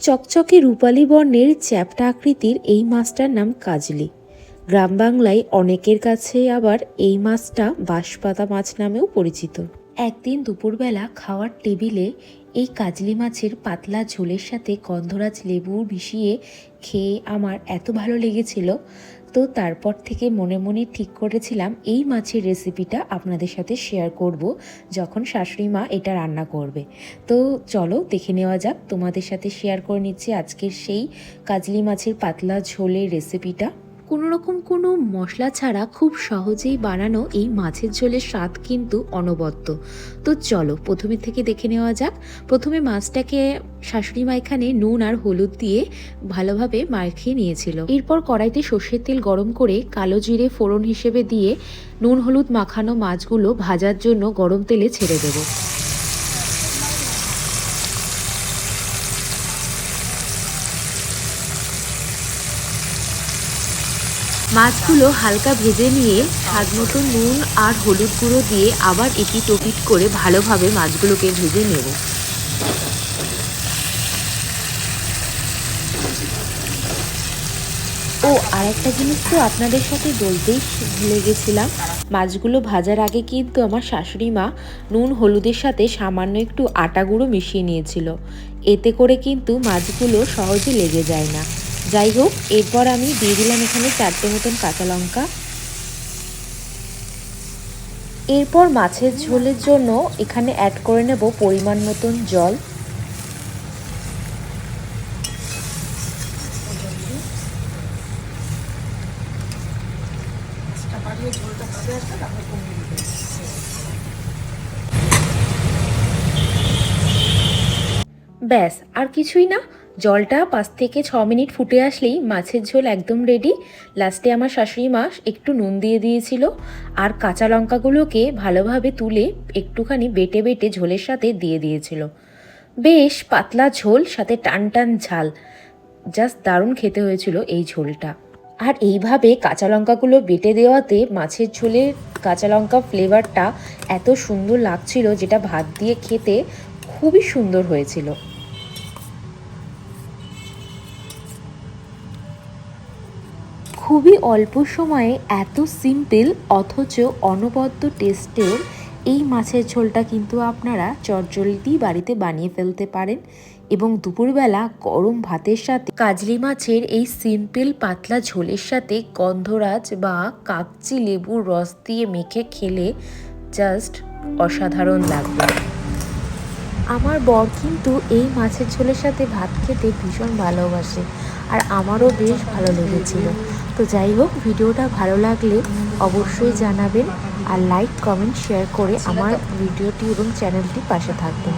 চকচকে রূপালি বর্ণের চ্যাপটা আকৃতির এই মাছটার নাম কাজলি। গ্রাম বাংলায় অনেকের কাছে আবার এই মাছটা বাঁশপাতা মাছ নামেও পরিচিত। একদিন দুপুরবেলা খাওয়ার টেবিলে এই কাজলি মাছের পাতলা ঝোলের সাথে গন্ধরাজ লেবু মিশিয়ে খেয়ে আমার এত ভালো লেগেছিল। তো তারপর থেকে মনে মনে ঠিক করেছিলাম এই মাছের রেসিপিটা আপনাদের সাথে শেয়ার করব যখন শাশুড়ি মা এটা রান্না করবে। তো চলো দেখে নেওয়া যাক তোমাদের সাথে শেয়ার করে নিচ্ছি আজকের সেই কাজলি মাছের পাতলা ঝোলের রেসিপিটা। কোনো রকম কোনো মশলা ছাড়া খুব সহজেই বানানো এই মাছের ঝোলের স্বাদ কিন্তু অনবদ্য। তো চলো, প্রথমে থেকে দেখে নেওয়া যাক। প্রথমে মাছটাকে শাশুড়ি মা এখানে নুন আর হলুদ দিয়ে ভালোভাবে মাখিয়ে নিয়েছিল। এরপর কড়াইতে সর্ষের তেল গরম করে কালো জিরে ফোড়ন হিসেবে দিয়ে নুন হলুদ মাখানো মাছগুলো ভাজার জন্য গরম তেলে ছেড়ে দেবো। মাছগুলো হালকা ভেজে নিয়ে, স্বাদ মতো নুন আর হলুদ গুঁড়ো দিয়ে আবার এটি টপিট করে ভালোভাবে মাছগুলোকে ভেজে নেব। ও আর একটা জিনিস তো আপনাদের সাথে বলতেই ভুলে গেছিলাম। মাছগুলো ভাজার আগে কিন্তু আমার শাশুড়ি মা নুন হলুদের সাথে সামান্য একটু আটা গুঁড়ো মিশিয়ে নিয়েছিল। এতে করে কিন্তু মাছগুলো সহজে লেগে যায় না। যাই হোক, এরপর আমি দিয়ে দিলাম এখানে চারটে মতন কাঁচা লঙ্কা। এরপর মাছের ঝোলের জন্য এখানে অ্যাড করে নেব পরিমাণ মতন জল। ব্যাস, আর কিছুই না। জলটা পাঁচ থেকে ছ মিনিট ফুটে আসলেই মাছের ঝোল একদম রেডি লাস্টে আমার শাশুড়ি মা একটু নুন দিয়ে দিয়েছিল। আর কাঁচা লঙ্কাগুলোকে ভালোভাবে তুলে একটুখানি বেটে বেটে ঝোলের সাথে দিয়ে দিয়েছিল। বেশ পাতলা ঝোল, সাথে টান টান ঝাল। জাস্ট দারুণ খেতে হয়েছিল এই ঝোলটা। আর এইভাবে কাঁচা লঙ্কাগুলো বেটে দেওয়াতে মাছের ঝোলের কাঁচা লঙ্কা ফ্লেভারটা এত সুন্দর লাগছিল, যেটা ভাত দিয়ে খেতে খুবই সুন্দর হয়েছিল। খুবই অল্প সময়ে এত সিম্পল অথচ অনবদ্য টেস্টের এই মাছের ঝোলটা কিন্তু আপনারা চটজলদি বাড়িতে বানিয়ে ফেলতে পারেন এবং দুপুরবেলা গরম ভাতের সাথে কাজলি মাছের এই সিম্পল পাতলা ঝোলের সাথে গন্ধরাজ বা কাকচি লেবুর রস দিয়ে মেখে খেলে জাস্ট অসাধারণ লাগবে। আমার বর কিন্তু এই মাছের ঝোলের সাথে ভাত খেতে ভীষণ ভালোবাসে। আর আমারও বেশ ভালো লেগেছিল। তো যাই হোক, ভিডিওটা ভালো লাগলে অবশ্যই জানাবেন আর লাইক কমেন্ট শেয়ার করে আমার ভিডিওটি এবং চ্যানেলটি পাশে থাকবেন।